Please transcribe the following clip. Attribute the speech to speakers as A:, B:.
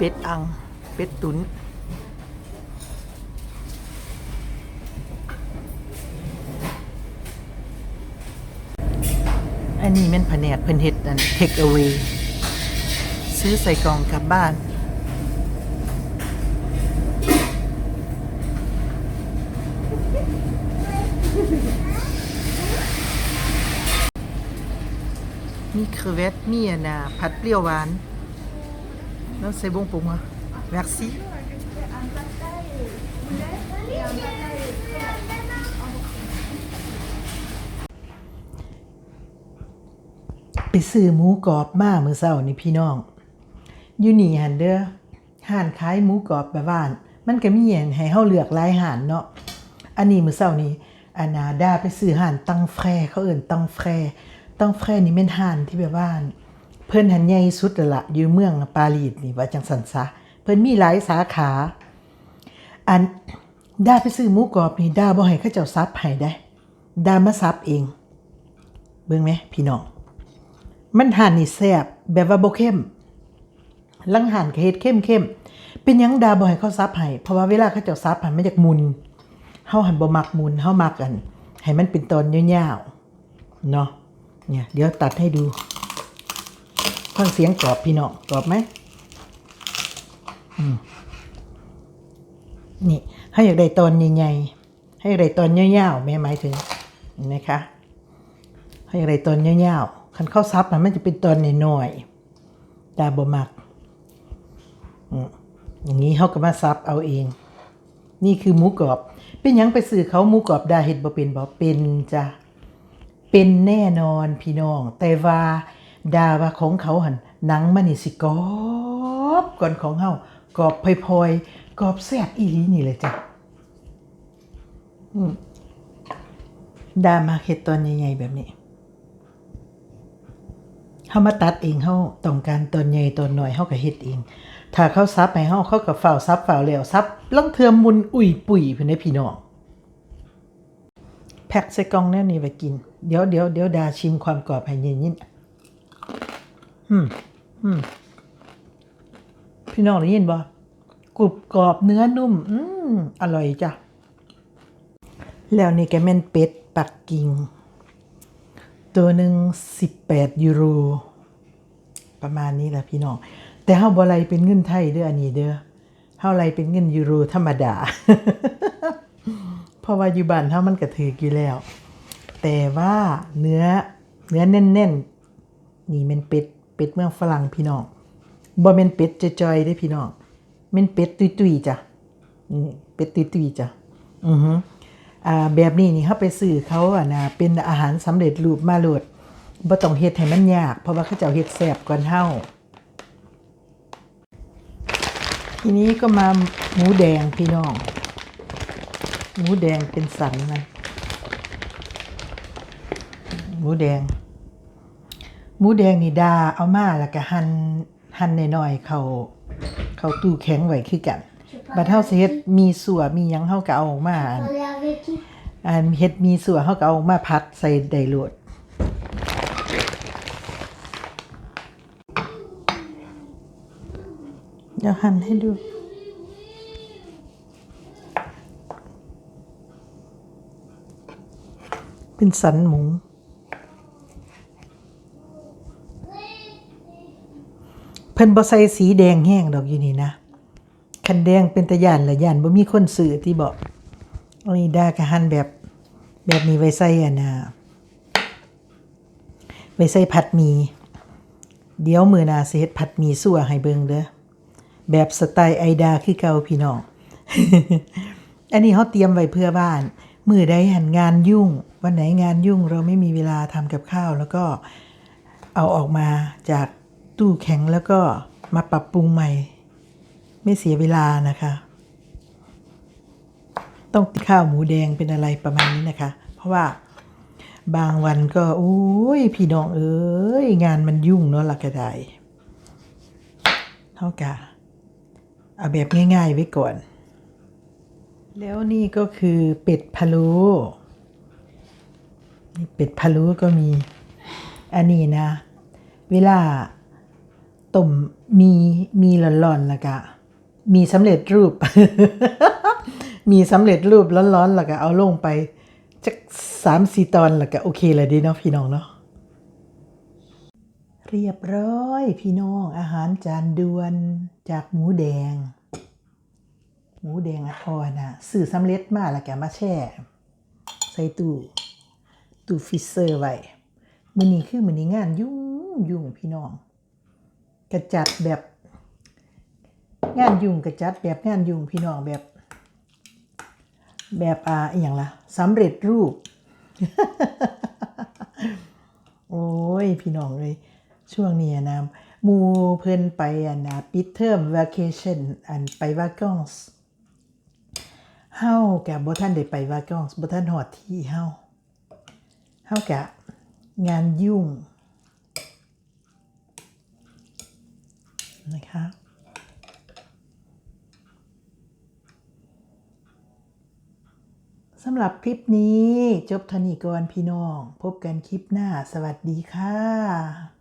A: เป็ดอัง เป็ดตุนอันนี้แม่นแผนกเพิ่นเฮ็ดอันเทคเอาไว้ซื้อใส่กล่องกลับบ้านมีเครเวตมีอันน่ะผัดเปรี้ยวหวาน แล้วใส่บงปุงอะ merci ไปซื้อหมูกรอบมาเมื้อเช้านี่พี่น้อง อยู่นี่หันเด้อห้านขายหมูกรอบแบบบ้าน มันก็มีอันให้เฮาเลือกหลายห้านเนาะ อันนี้มื้อเช้านี้อานาดาไปซื้อห้านตังแฟรเขาเอิ้นตังแฟรตังแฟรนี่แม่นห้านที่แบบว่าน เพิ่นหันใหญ่สุดละอยู่เมืองปารีสนี่ว่าจังซั่นซะเพิ่นมีหลายสาขา อันดาไปซื้อหมูกรอบนี่ดาบ่ให้เขาเจ้าซับให้ได้ ดามาซับเอง เบิ่งไหมพี่น้องมันห่านนี่แซ่บแบบว่าบ่เข้มลังห่านก็เฮ็ดเข้มเข้มๆเป็นยังดาบ่ให้เขาซับให้เพราะว่าเวลาเขาเจ้าซับหันมันจากมุนเฮาหันบ่มักมุนเฮามักกันให้มันเป็นตอนยาวๆเนาะเนี่ยเดี๋ยวตัดให้ดู ฟังเสียงกรอบพี่น้องกรอบไหมมนี่ให้อยากได้ตอนใหญ่ๆให้อยากได้ตอนยาวๆแม่หมายถึงเห็นไหมคะให้อะไรตอนยาวๆคันเข้าซับมันมันจะเป็นตอนน้อยๆตาบ่มักอย่างนี้เขาก็มาซับเอาเอง นี่คือหมูกรอบ เป็นยังไปสื่อเขาหมูกรอบดาเห็ดบ่เป็นบ่เป็นจ้ะเป็นแน่นอนพี่น้อง แต่ว่า ดาว่าของเขาหันหนังมันนี่สิกอบก่อนของเฮากรอบพลอยๆกรอบแซ่บอีหลีนี่เลยจ้ะดามาเห็ดตอนใหญ่ๆแบบนี้เฮามาตัดเองเฮาต้องการตอนใหญ่ตอนน้อยเฮาก็เฮ็ดเอง ถ้าเขาซับให้เฮาเขาก็ฝ้าซับเฝ้าวแล้วซับลังเทือมมุนอุ่ยปุ๋ยเพิ่นพี่น้องแพ็คใส่กล่องแนวนี้ไว้กิน เดี๋ยวเดี๋ยวเดี๋ยวดาชิมความกรอบให้เย็นยิน อืมอืมพี่น้องได้ยินบ่กรุบกรอบเนื้อนุ่ม อืมอร่อยจ้ะ แล้วนี่แกแม่นเป็ดปักกิ่ง ตัวหนึ่ง18ยูโร ประมาณนี้แหละพี่น้อง แต่เฮาบ่ไรเป็นเงินไทยเด้ออันนี้เด้อเฮาไรเป็นเงินยูโรธรรมดา เพราะว่าอยู่บ้านเฮามันก็ถือกี่แล้ว แต่ว่าเนื้อเนื้อแน่นๆ นี่มันเป็ด เป็ดเมืองฝรั่งพี่น้องบ่แม่นเป็ดจอยๆเด้พี่น้องแม่นเป็ดตุยๆจ้ะนี่เป็ดตุยๆจ้ะอือฮึอ่าแบบนี้นี่เขาไปซื้อเขาอะนะเป็นอาหารสำเร็จรูปมาโหลดบ่ต้องเฮ็ดให้มันยาก เพราะว่าเขาเจ้าเฮ็ดแซ่บกว่าเฮาทีนี้ก็มาหมูแดงพี่น้อง หมูแดงเป็นสันมันหมูแดง หมูแดงนี่ดาเอามาแล้วก็หั่นหั่นน้อยๆเข้าเข้าตู้แข็งไว้คือกันบัดเฮาสิเฮ็ดมีสัวมีหยังเฮาก็เอาออกมาอัน
B: Parler avec qui
A: อันเฮ็ดมีส่วนเขาก็เอามาพัดใส่ไดโหลดเดี๋ยวหั่นให้ดูเป็นสันหมู พิ่นบ่ใส่สีแดงแห้งดอกอยู่นี่นะคันแดงเป็นตะยานละยานบ่มีคนซื้อที่บอกอันนี้ดากะหั่นแบบแบบนี้ไว้ใส่อะนะไว้ใส่ผัดหมี่เดี๋ยวมือหนาสิเฮ็ดผัดหมี่สั่วให้เบิ่งเด้อแบบสไตล์ไอดาคือเก่าพี่น้อง อันนี้เขาเตรียมไว้เพื่อบ้าน มือใดหันงานยุ่ง วันไหนงานยุ่งเราไม่มีเวลาทำกับข้าว แล้วก็เอาออกมาจาก ตู้แข็งแล้วก็มาปรับปรุงใหม่ ไม่เสียเวลานะคะ ต้องติดข้าวหมูแดงเป็นอะไรประมาณนี้นะคะ เพราะว่าบางวันก็ โอ้ย พี่น้องเอ้ย งานมันยุ่งเนาะละก็ไดเท่ากับเอาแบบง่ายๆไว้ก่อน แล้วนี่ก็คือเป็ดพะโล้นี่เป็ดพะโล้ก็มี อันนี้นะ เวลา ต้มมีมีร้อนๆแล้วก็มีสำเร็จรูป มีสำเร็จรูปร้อนๆแล้วก็เอาลงไปจักสามสี่ตอนแล้วก็โอเคเลยดีเนาะพี่น้องเนาะเรียบร้อยพี่น้องอาหารจานด่วนจากหมูแดง หมูแดงอะพอนะซื้อสำเร็จมาแล้วแกมาแช่ ใส่ตู้ตู้ฟรีเซอร์ไว้มือนี้คือมือนี้งานยุ่งยุ่งพี่น้อง กระจัดแบบงานยุ่งกระจัดแบบงานยุ่งพี่น้องแบบ แบบอ่าอย่างละสำเร็จรูป โอ้ย พี่น้องเลย ช่วงนี้นะมูเพิ่นไปอันนะปิดเทอม vacation อันไปวากองส์เฮากับบ่ท่านได้ไปวากองส์บ่ท่านหอดที่เฮาเฮากะงานยุ่ง นะคะ สำหรับคลิปนี้จบทนีกรพี่น้อง พบกันคลิปหน้า สวัสดีค่ะ